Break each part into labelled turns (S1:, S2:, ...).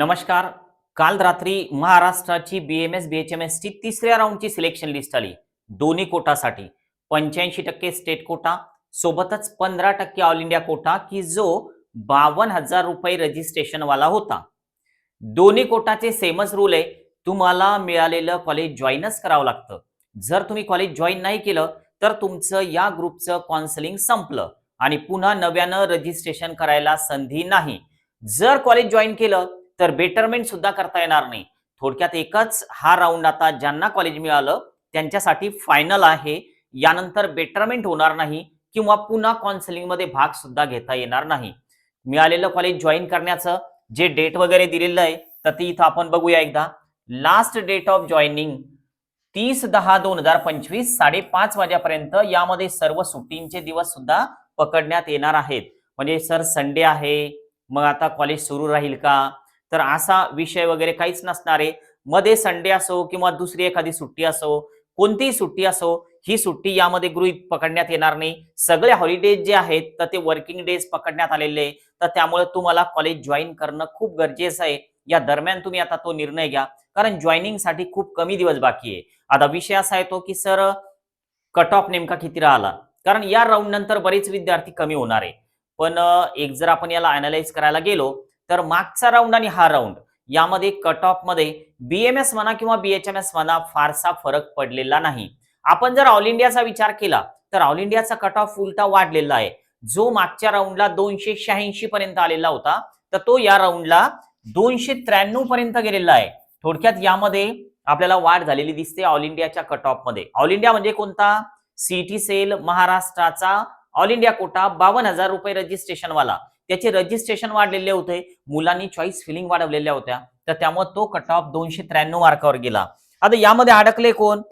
S1: नमस्कार. काल रात्री महाराष्ट्राची B M S B H M S ची तिसऱ्या राऊंडची सिलेक्शन लिस्ट आली. दोन्ही कोटासाठी. पंच्याऐंशी टक्के स्टेट कोटा सोबतच पंधरा टक्के ऑल इंडिया कोटा की जो बावन्न हजार रुपये रजिस्ट्रेशन वाला होता. दोन्ही कोटाचे सेमच रूल आहे. तुम्हाला मिळालेलं कॉलेज जॉईनच करावं लागतं. जर तुम्ही कॉलेज जॉईन नाही केलं तर तुमचं या ग्रुपचं काउन्सिलिंग संपलं. आणि पुन्हा नव्यानं रजिस्ट्रेशन करायला संधी नाही. जर कॉलेज जॉईन केलं तर बेटरमेंट सुद्धा करता येणार नाही. थोडक्यात एकच हा राऊंड आता ज्यांना कॉलेज मिळालं त्यांच्यासाठी फायनल आहे. यानंतर बेटरमेंट होणार नाही किंवा पुन्हा काउन्सिलिंगमध्ये भाग सुद्धा घेता येणार नाही. मिळालेलं कॉलेज जॉईन करण्याचं जे डेट वगैरे दिलेलं आहे तर ती इथं आपण बघूया एकदा. लास्ट डेट ऑफ जॉईनिंग तीस दहा दोन हजार पंचवीस साडेपाच वाजेपर्यंत यामध्ये सर्व सुट्टींचे दिवस सुद्धा पकडण्यात येणार आहेत. म्हणजे सर संडे आहे. मग आता कॉलेज सुरू राहील का? तर असा विषय वगैरे काहीच नसणार आहे. मध्ये संडे असो किंवा दुसरी एखादी सुट्टी असो कोणतीही सुट्टी असो ही सुट्टी यामध्ये गृहीत पकडण्यात येणार नाही. सगळे हॉलिडेज जे आहेत तर ते वर्किंग डेज पकडण्यात आलेले तर त्यामुळे तुम्हाला कॉलेज जॉईन करणं खूप गरजेचं आहे. या दरम्यान तुम्ही आता तो निर्णय घ्या. कारण जॉईनिंगसाठी खूप कमी दिवस बाकी आहे. आता विषय असा येतो की सर कट ऑफ नेमका किती राहिला? कारण या राऊंड नंतर बरेच विद्यार्थी कमी होणार आहे. पण एक जर आपण याला अनालाइज करायला गेलो तर मागचा राऊंड आणि हा राऊंड यामध्ये कट ऑफमध्ये बीएमएस म्हणा किंवा बीएचएमएस म्हणा फारसा फरक पडलेला नाही. आपण जर ऑल इंडियाचा विचार केला तर ऑल इंडियाचा कट ऑफ उलटा वाढलेला आहे. जो मागच्या राऊंडला दोनशे शहाऐंशी पर्यंत आलेला होता तर तो या राऊंडला दोनशे त्र्याण्णव पर्यंत गेलेला आहे. थोडक्यात यामध्ये आपल्याला वाढ झालेली दिसते ऑल इंडियाच्या कट ऑफमध्ये. ऑल इंडिया म्हणजे कोणता? सिटी सेल महाराष्ट्राचा ऑल इंडिया कोटा बावन्न हजार रुपये रजिस्ट्रेशन वाला. त्याचे रजिस्ट्रेशन वाढलेले होते. मुलांनी चॉईस फिलिंग वाढवलेल्या होत्या. तर त्यामुळे तो कट ऑफ दोनशे त्र्याण्णव मार्कावर गेला. आता यामध्ये अडकले कोण?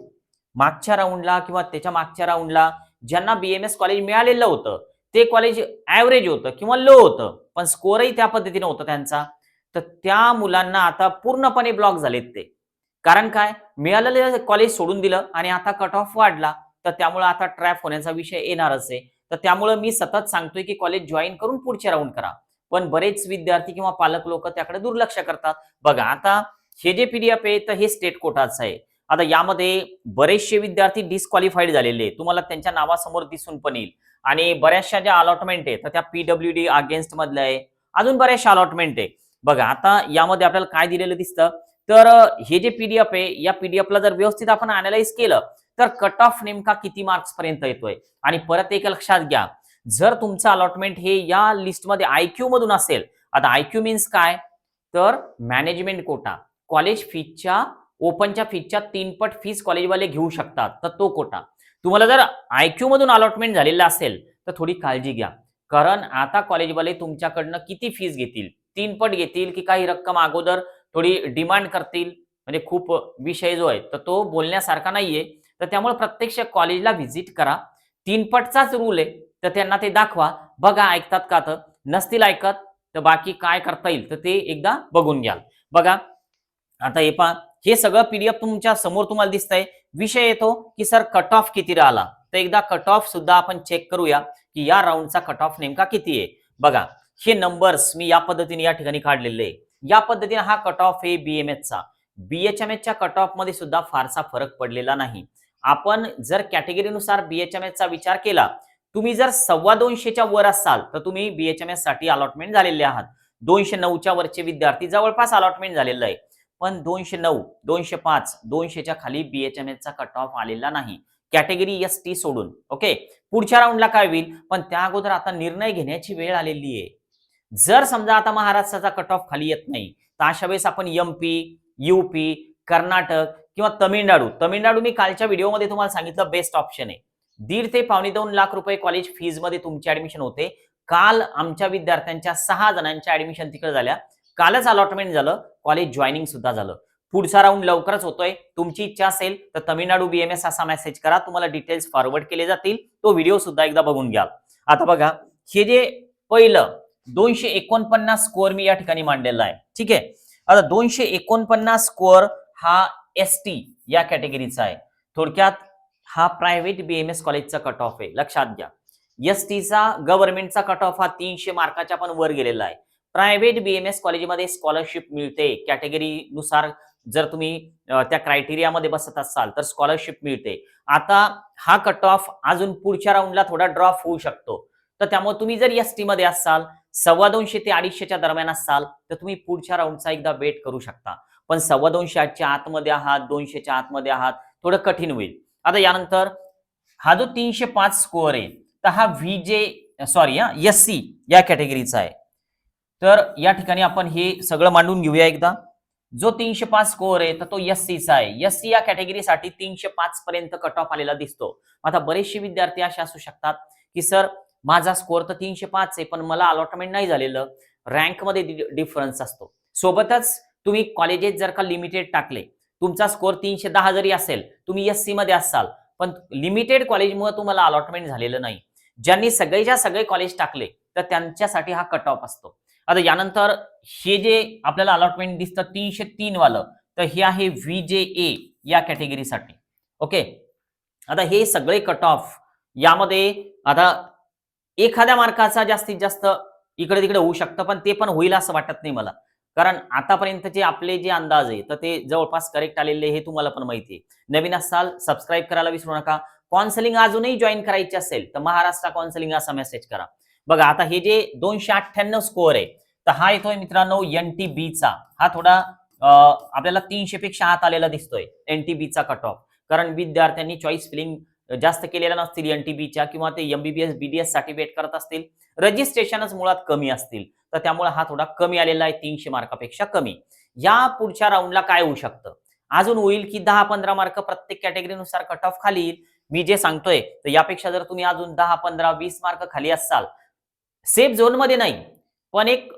S1: मागच्या राऊंडला किंवा त्याच्या मागच्या राऊंडला ज्यांना बीएमएस कॉलेज मिळालेलं होतं. ते कॉलेज ऍव्हरेज होतं किंवा लो होतं. पण स्कोरही त्या पद्धतीने होतं त्यांचा. तर त्या मुलांना आता पूर्णपणे ब्लॉक झालेत ते. कारण काय? मिळालेलं कॉलेज सोडून दिलं आणि आता कट ऑफ वाढला. तर त्यामुळे आता ट्रॅप होण्याचा विषय येणारच आहे. तर त्यामुळे मी सतत सांगतोय की कॉलेज जॉईन करून पुढचे राऊंड करा. पण बरेच विद्यार्थी किंवा पालक लोक त्याकडे दुर्लक्ष करतात. बघा आता हे जे पीडीएफ आहे तर हे स्टेट कोटाचं आहे. आता यामध्ये बरेचसे विद्यार्थी डिस्क्वालिफाईड झालेले आहेत. तुम्हाला त्यांच्या नावासमोर दिसून पण येईल. आणि बऱ्याचशा ज्या अलॉटमेंट आहे तर त्या पीडब्ल्यू डी अगेन्स्ट मधल्या आहे. अजून बऱ्याचशा अलॉटमेंट आहे बघा आता यामध्ये आपल्याला काय दिलेलं दिसतं? तर हे जे पीडीएफ आहे या पीडीएफ ला जर व्यवस्थित आपण अनालाइज केलं तर कट ऑफ नेमका किती मार्क्स पर्यंत येतोय? आणि परत एक लक्षात घ्या जर तुमचं अलॉटमेंट हे या लिस्टमध्ये आयक्यू मधून असेल आता आयक्यू मीन्स काय? तर मॅनेजमेंट कोटा कॉलेज फीजच्या ओपनच्या फीजच्या तीनपट फीज कॉलेजवाले घेऊ शकतात तर तो कोटा तुम्हाला जर आयक्यू मधून अलॉटमेंट झालेला असेल तर थोडी काळजी घ्या. कारण आता कॉलेजवाले तुमच्याकडनं किती फीज घेतील? तीनपट घेतील की काही रक्कम अगोदर थोडी डिमांड करतील? म्हणजे खूप विषय जो आहे तर तो बोलण्यासारखा नाहीये. तर त्यामुळे प्रत्यक्ष कॉलेजला व्हिजिट करा. तीनपटचाच रूल आहे तर त्यांना ते दाखवा. बघा ऐकतात का तर? नसतील ऐकत तर बाकी काय करता येईल? तर ते एकदा बघून घ्याल. बघा आता हे पहा हे सगळं पीडीएफ तुमच्यासमोर तुम्हाला दिसतंय. विषय येतो की सर कट ऑफ किती राहिला? तर एकदा कट ऑफ सुद्धा आपण चेक करूया की या राऊंडचा कट ऑफ नेमका किती आहे. बघा हे नंबर्स मी या पद्धतीने या ठिकाणी काढलेले आहे. या पद्धतीने हा कट ऑफ आहे बीएमएसचा बीएचएमएसच्या कट ऑफमध्ये सुद्धा फारसा फरक पडलेला नाही. आपण जर कॅटेगरीनुसार बीएचएमएसचा विचार केला तुम्ही जर सव्वा दोनशेच्या वर असाल तर तुम्ही बीएचएमएससाठी अलॉटमेंट झालेले आहात. दोनशे नऊच्या वरचे विद्यार्थी जवळपास अलॉटमेंट झालेलं आहे. पण दोनशे नऊ दोनशे पाच दोनशेच्या खाली बीएचएमएसचा कट ऑफ आलेला नाही. कॅटेगरी एस टी सोडून ओके पुढच्या राऊंडला काय होईल? पण त्या अगोदर आता निर्णय घेण्याची वेळ आलेली आहे. जर समजा आता महाराष्ट्राचा कट ऑफ खाली येत नाही तर अशा वेळेस आपण एमपी युपी कर्नाटक किंवा तमिळनाडू. तमिळनाडू मी कालच्या व्हिडिओमध्ये तुम्हाला सांगितलं बेस्ट ऑप्शन आहे. दीड ते पावणे दोन लाख रुपये कॉलेज फीजमध्ये तुमची ऍडमिशन होते. काल आमच्या विद्यार्थ्यांच्या सहा जणांच्या ऍडमिशन तिकडे झाल्या. कालच अलॉटमेंट झालं. कॉलेज जॉईनिंग सुद्धा झालं. पुढचा राऊंड लवकरच होतोय. तुमची इच्छा असेल तर तमिळनाडू बीएमएस असा मेसेज करा. तुम्हाला डिटेल्स फॉरवर्ड केले जातील. तो व्हिडिओ सुद्धा एकदा बघून घ्या. आता बघा हे जे पहिलं दोनशे एकोणपन्नास स्कोअर मी या ठिकाणी मांडलेला आहे. ठीक आहे? आता दोनशे एकोणपन्नास स्कोअर हा एस टी या कॅटेगरीचा आहे. थोडक्यात हा प्रायव्हेट बीएमएस कॉलेजचा कट ऑफ आहे. लक्षात घ्या. एस टीचा गव्हर्नमेंटचा कट ऑफ हा तीनशे मार्काच्या पण वर गेलेला आहे. प्रायव्हेट बीएमएस कॉलेजमध्ये स्कॉलरशिप मिळते. कॅटेगरीनुसार जर तुम्ही त्या क्रायटेरियामध्ये बसत असाल तर स्कॉलरशिप मिळते. आता हा कट ऑफ अजून पुढच्या राऊंडला थोडा ड्रॉप होऊ शकतो. तर त्यामुळे तुम्ही जर एसमध्ये असाल सव्वा दोनशे ते अडीचशेच्या दरम्यान असाल तर तुम्ही पुढच्या राऊंडचा एकदा वेट करू शकता. पण सव्वा दोनशे आठच्या आतमध्ये आहात दोनशेच्या आतमध्ये आहात थोडं कठीण होईल. आता यानंतर हा जो तीनशे पाच स्कोअर आहे तर हा व्ही जे सॉरी हा एस सी या कॅटेगरीचा आहे. तर या ठिकाणी आपण हे सगळं मांडून घेऊया एकदा. जो तीनशे पाच स्कोअर आहे तर तो एस सीचा आहे. एस सी या कॅटेगरीसाठी तीनशे पाच पर्यंत कट ऑफ आलेला दिसतो. आता बरेचसे विद्यार्थी असे असू शकतात की सर माझा स्कोअर तर तीनशे पाच आहे पण मला अलॉटमेंट नाही झालेलं. रँकमध्ये डिफरन्स असतो. सोबतच तुम्ही कॉलेजेस जर का लिमिटेड टाकले तुमचा स्कोअर तीनशे दहा जरी असेल तुम्ही एस सी मध्ये असाल पण लिमिटेड कॉलेजमुळे तुम्हाला अलॉटमेंट झालेलं नाही. ज्यांनी सगळेच्या सगळे कॉलेज टाकले तर त्यांच्यासाठी हा कट ऑफ असतो. आता यानंतर हे जे आपल्याला अलॉटमेंट दिसतं तीनशे तीन वालं तर हे आहे व्ही जे ए या कॅटेगरीसाठी ओके आता हे सगळे कट ऑफ यामध्ये आता एखाद्या मार्काचा जास्तीत जास्त इकडे तिकडे होऊ शकतं पण ते पण होईल असं वाटत नाही मला. कारण आतापर्यंतचे आपले जे अंदाज आहे तर ते जवळपास करेक्ट आलेले हे तुम्हाला पण माहिती आहे. नवीन असाल सबस्क्राईब करायला विसरू नका. काउन्सिलिंग अजूनही जॉईन करायची असेल तर महाराष्ट्र काउन्सिलिंग असा मेसेज करा. बघा आता हे जे दोनशे अठ्ठ्याण्णव स्कोअर आहे तर हा येतोय मित्रांनो एन टी बीचा हा थोडा आपल्याला तीनशे पेक्षा आत आलेला दिसतोय एन टी बीचा कट ऑफ कारण विद्यार्थ्यांनी चॉईस फिलिंग जास्त केलेल्या नसतील एन टी बीच्या किंवा ते एमबीबीएस बीडीएससाठी वेट करत असतील. रजिस्ट्रेशनच मुळात कमी असतील. तर त्यामुळे हा थोडा कमी आलेला आहे तीनशे मार्कापेक्षा कमी. या पुढच्या राऊंडला काय होऊ शकतं? अजून होईल की दहा पंधरा मार्क प्रत्येक कॅटेगरीनुसार कट ऑफ खाली येईल. मी जे सांगतोय तर यापेक्षा जर तुम्ही अजून दहा पंधरा वीस मार्क खाली असाल सेफ झोनमध्ये नाही पण एक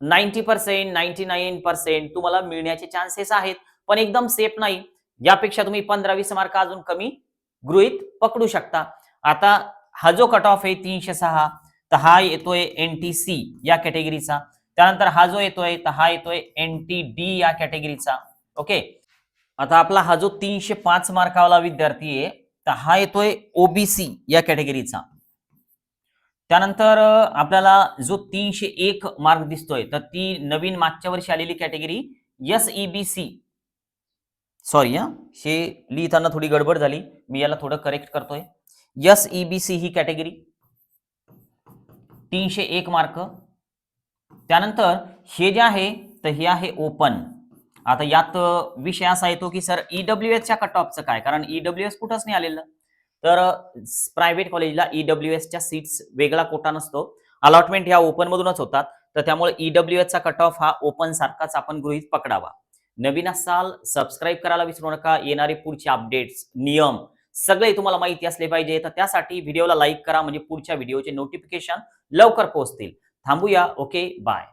S1: ninety percent ninety nine percent तुम्हाला मिळण्याचे चान्सेस आहेत पण एकदम सेफ नाही. यापेक्षा तुम्ही पंधरा वीस मार्क अजून कमी गृहित पकडू शकता. आता हा जो कट ऑफ आहे तीनशे सहा तर हा येतोय एन टी सी या कॅटेगरीचा त्यानंतर हा जो येतोय तर हा येतोय एन टी डी या कॅटेगरीचा ओके आता आपला हा जो तीनशे पाच मार्कावाला विद्यार्थी आहे तर हा येतोय ओबीसी या कॅटेगरीचा त्यानंतर आपल्याला जो तीनशे एक मार्क दिसतोय तर ती नवीन मागच्या वर्षी आलेली category S E B C sorry हां. हे लिहिताना थोडी गडबड झाली. मी याला थोडं करेक्ट करतोय. एस ई बी सी ही कॅटेगरी तीनशे एक मार्क त्यानंतर हे जे आहे तर हे आहे ओपन आता यात विषय असा येतो की सर ईडब्ल्यू एसच्या कट ऑफचं काय? कारण ईडब्ल्यू एस कुठंच नाही आलेलं. तर प्रायव्हेट कॉलेजला ईडब्ल्यू एसच्या सीट्स वेगळा कोटा नसतो. अलॉटमेंट ह्या ओपन मधूनच होतात. तर त्यामुळे ईडब्ल्यू एसचा कट ऑफ हा ओपन सारखाच आपण गृहीत पकडावा. नवीन असाल सबस्क्राईब करायला विसरू नका. येणारे पुढचे अपडेट्स नियम सगळे तुम्हाला माहिती असले पाहिजे. तर त्यासाठी व्हिडिओला लाईक करा. म्हणजे पुढच्या व्हिडिओचे नोटिफिकेशन लवकर पोहोचतील. थांबूया. Okay bye